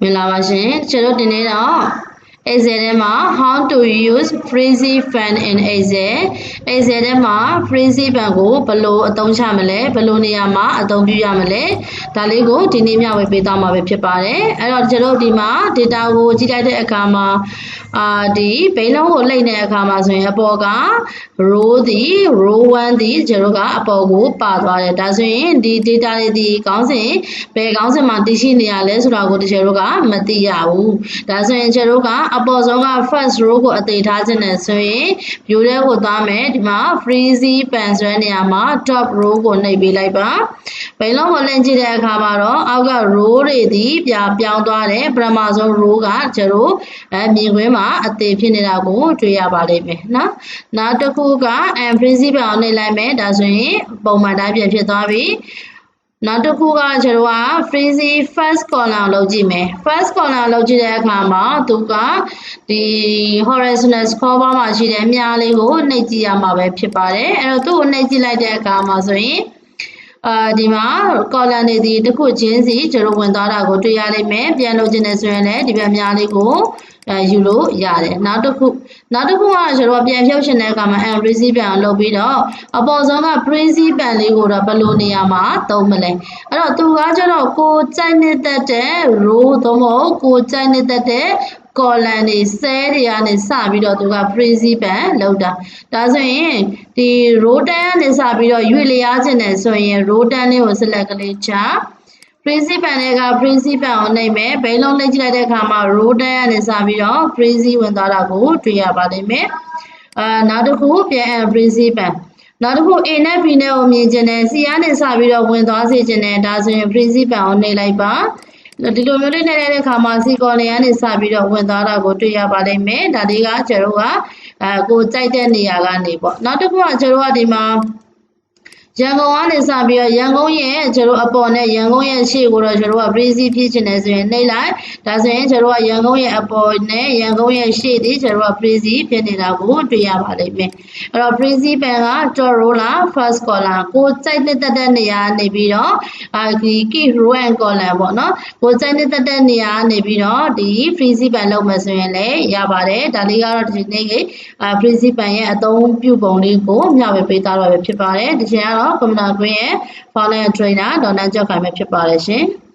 မင်္ဂလာပါရှင်ကျွန်တော်တင်နေတော့ Excel ထဲမှာ how to use freezy fan in Excel Excel ထဲမှာ freezy fan ကိုဘယ်လိုအသုံးချမလဲဘယ်လိုနေရာမှာအသုံးပြုရမလဲဒါလေးကိုဒီနေ့မျှဝေပေးသွားမှာပဲဖြစ်ပါတယ်အဲ့တော့ကျွန်တော်ဒီမှာ data ကိုကြည့်လိုက်တဲ့အခါမှာအာဒီဘိန်းလုံးကိုလှိမ့်တဲ့အခါမှာဆိုရင်အပေါ်က row ဒီ row 1ဒီကျွန်တော်ကအပေါ်ကိုပါသွားတယ်ဒါဆိုရင်ဒီ data တွေဒီခေါင်းစဉ်ဘယ်ခေါင်းစဉ်မှာတည်ရှိနေရလဲဆိုတာကိုကျွန်တော်ကမသိရဘူးဒါဆိုရင်ကျွန်တော်ကအပေါ်ဆုံးက first row ကိုအသေးထားခြင်းနဲ့ဆိုရင် view ထဲကိုသွားမယ်ဒီမှာ freezy pan ဆိုတဲ့နေရာမှာ top row ကိုနှိပ်ပေးလိုက်ပါဘိန်းလုံးကိုလင့်ကြည့်တဲ့အခါမှာတော့အောက်က row တွေဒီပြပြောင်းသွားတယ်ပထမဆုံး row ကကျွန်တော်အဲမြင်ကွင်းမှာအသေးဖြစ်နေတာကိုတွေ့ရပါလိမ့်မယ်နော်နောက်တစ်ခုက and freezy pan ကိုနှိပ်လိုက်မယ်ဒါဆိုရင်ပုံမှန်တိုင်းပြန်ဖြစ်သွားပြီ နောက်တစ်ခုကကျွန်တော်က freezy first column လောက်ကြည့်မယ် first column လောက်ကြည့်တဲ့အခါမှာသူကဒီ horizontal scroll bar မှာရှိတဲ့မြားလေးကိုနှိပ်ကြည့်ရမှာပဲဖြစ်ပါတယ်အဲ့တော့သူ့ကိုနှိပ်ကြည့်လိုက်တဲ့အခါမှာဆိုရင်အာဒီမှာ column တွေဒီတစ်ခုချင်းစီကျွန်တော်ဝင်သွားတာကိုတွေ့ရလိမ့်မယ်ပြန်လို့ခြင်းနဲ့ဆိုရင်လည်းဒီဘက်မြားလေးကို အဲယူလို့ရတယ်နောက်တစ်ခုနောက်တစ်ခုကကျွန်တော်ပြန်ဖြုတ်ရှင်တဲ့အခါမှာ and receive ပြန်လုပ်ပြီးတော့အပေါ်ဆုံးက principal လေးကိုတော့ဘယ်လိုနေရာမှာသုံးမလဲအဲ့တော့သူကကျတော့ကိုကြိုက်နေတတ်တဲ့ row သို့မဟုတ်ကိုကြိုက်နေတတ်တဲ့ column တွေ cell တွေကနေစပြီးတော့သူက principal လောက်တာဒါဆိုရင်ဒီ row 10ကနေစပြီးတော့ရွေ့လျားခြင်းနဲ့ဆိုရင် row 10လေးကို select ကလေးချ principal တွေက principal ကိုနှိပ်မယ်ဘယ်လုံးနှိပ်ကြည့်လိုက်တဲ့အခါမှာ row 10ကနေစပြီးတော့ principal ဝင်သွားတာကိုတွေ့ရပါလိမ့်မယ်အာနောက်တစ်ခုပြန် principal နောက်တစ်ခု A နဲ့ B နဲ့ကိုမြင်ခြင်းနဲ့ C ကနေစပြီးတော့ဝင်သွားစေခြင်းနဲ့ဒါဆိုရင် principal ကိုနှိပ်လိုက်ပါဒီလိုမျိုးလေးနဲ့တဲ့အခါမှာ C ကော်နေကနေစပြီးတော့ဝင်သွားတာကိုတွေ့ရပါလိမ့်မယ်ဒါလေးကကျွန်တော်ကအဲကိုကြိုက်တဲ့နေရာကနေပေါ့နောက်တစ်ခုကကျွန်တော်ကဒီမှာ ရန်ကုန်ကနေစပြီးတော့ရန်ကုန်ရဲ့ကျွန်တော်အပေါ်နဲ့ရန်ကုန်ရဲ့ရှေ့ကိုတော့ကျွန်တော်က breezy ဖြစ်ချင်တယ်ဆိုရင်နှိပ်လိုက်ဒါဆိုရင်ကျွန်တော်ကရန်ကုန်ရဲ့အပေါ်နဲ့ရန်ကုန်ရဲ့ရှေ့ဒီကျွန်တော်က breezy ဖြစ်နေတာကိုတွေ့ရပါလိမ့်မယ်အဲ့တော့ breezy pen က top row လား first column ကိုကြိုက်တဲ့တဲ့နေရာနေပြီးတော့အာဒီ key row and column ပေါ့နော်ကိုကြိုက်တဲ့တဲ့နေရာနေပြီးတော့ဒီ breezy pen လောက်မယ်ဆိုရင်လည်းရပါတယ်ဒါလေးကတော့ဒီနေ့ကအာ breezy pen ရဲ့အသုံးပြုပုံလေးကိုမျှဝေပေးသားတော့ပဲဖြစ်ပါတယ်ဒီချိန်ကတော့ကွန်ပျူတာကွင်းရဲ့ Founder Trainer ဒေါ်နန်းကျော်ခိုင်ပဲဖြစ်ပါတယ်ရှင်။